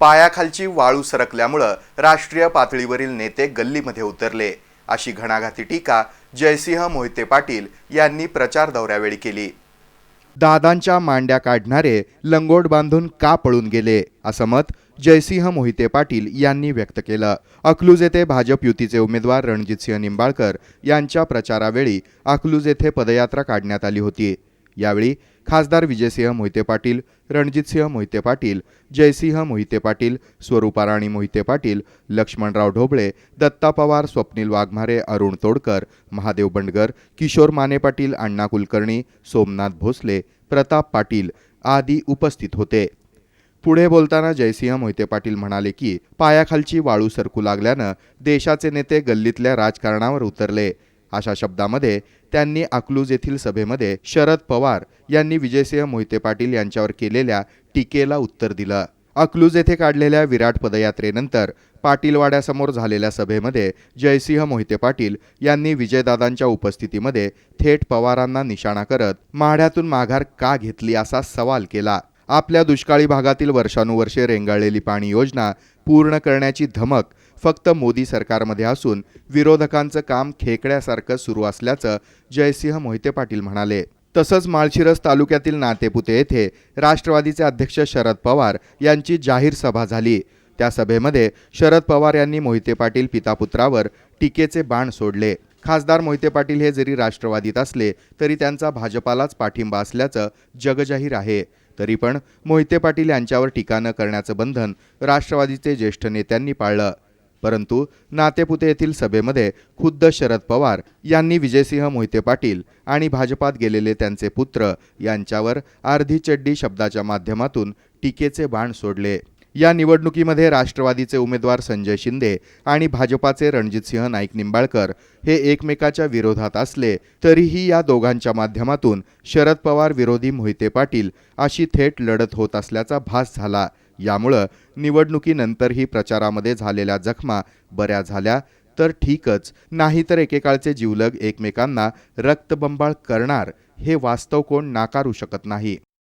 पायाखालची वाळू सरकल्यामुळं राष्ट्रीय पातळीवरील नेते गल्लीमध्ये उतरले. अशी घणाघाती टीका जयसिंह मोहिते पाटील यांनी प्रचार दौऱ्यावेळी केली. दादांच्या मांड्या काढणारे लंगोट बांधून का पळून गेले? असं मत जयसिंह मोहिते पाटील यांनी व्यक्त केलं. अकलूज येथे भाजप युतीचे उमेदवार रणजितसिंह निंबाळकर यांच्या प्रचारावेळी अकलूज येथे पदयात्रा काढण्यात आली होती. यावेळी खासदार विजयसिंह मोहिते पाटील रणजितसिंह मोहिते पाटील जयसिंह मोहिते पाटील स्वरूपाराणी मोहिते पाटील लक्ष्मणराव ढोबळे दत्ता पवार स्वप्नील वाघमारे अरुण तोडकर महादेव बंडगर किशोर माने पाटील अण्णा कुलकर्णी सोमनाथ भोसले प्रताप पाटील आदी उपस्थित होते. पुढे बोलताना जयसिंह मोहिते पाटील म्हणाले की पायाखालची वाळू सरकू लागल्यानं देशाचे नेते गल्लीतल्या राजकारणावर उतरले. अशा शब्दामध्ये त्यांनी अकलूज येथील सभेमध्ये शरद पवार यांनी विजयसिंह मोहिते पाटील यांच्यावर केलेल्या टीकेला उत्तर दिलं. अकलूज येथे काढलेल्या विराट पदयात्रेनंतर पाटीलवाड्यासमोर झालेल्या सभेमध्ये जयसिंह मोहिते पाटील यांनी विजयदादांच्या उपस्थितीमध्ये थेट पवारांना निशाणा करत माढ्यातून माघार का घेतली? असा सवाल केला. आपल्या दुष्काळी भागातील वर्षानुवर्षे रेंगाळलेली पाणी योजना पूर्ण करण्याची धमक फक्त मोदी सरकारमध्ये असून विरोधकांचं काम खेकड्यासारखं सुरू असल्याचं जयसिंह मोहिते पाटील म्हणाले. तसंच माळशिरस तालुक्यातील नातेपुते येथे राष्ट्रवादीचे अध्यक्ष शरद पवार यांची जाहीर सभा झाली. त्या सभेमध्ये शरद पवार यांनी मोहिते पाटील पितापुत्रावर टीकेचे बाण सोडले. खासदार मोहिते पाटील हे जरी राष्ट्रवादीत असले तरी त्यांचा भाजपालाच पाठिंबा असल्याचं जगजाहीर आहे. तरी पण मोहिते पाटील यांच्यावर टीका न करण्याचं बंधन राष्ट्रवादीचे ज्येष्ठ नेत्यांनी पाळलं. परंतु नातेपुते येथील सभेमध्ये खुद्द शरद पवार यांनी विजयसिंह मोहिते पाटील आणि भाजपात गेलेले त्यांचे पुत्र यांच्यावर अर्धी चड्डी शब्दाच्या माध्यमातून टीकेचे बाण सोडले. या निवडणुकीमध्ये राष्ट्रवादीचे उमेदवार संजय शिंदे आणि भाजपाचे रणजितसिंह नाईक निंबाळकर हे एकमेकाच्या विरोधात असले तरीही या दोघांच्या माध्यमातून शरद पवार विरोधी मोहिते पाटील अशी थेट लढत होत असल्याचा भास झाला. यामुळं निवडणुकीनंतरही प्रचारामध्ये झालेल्या जखमा बऱ्या झाल्या. तर ठीकच नाहीतर एकेकाळचे जीवलग एकमेकांना रक्तबंबाळ करणार हे वास्तव कोण नाकारू शकत नाही.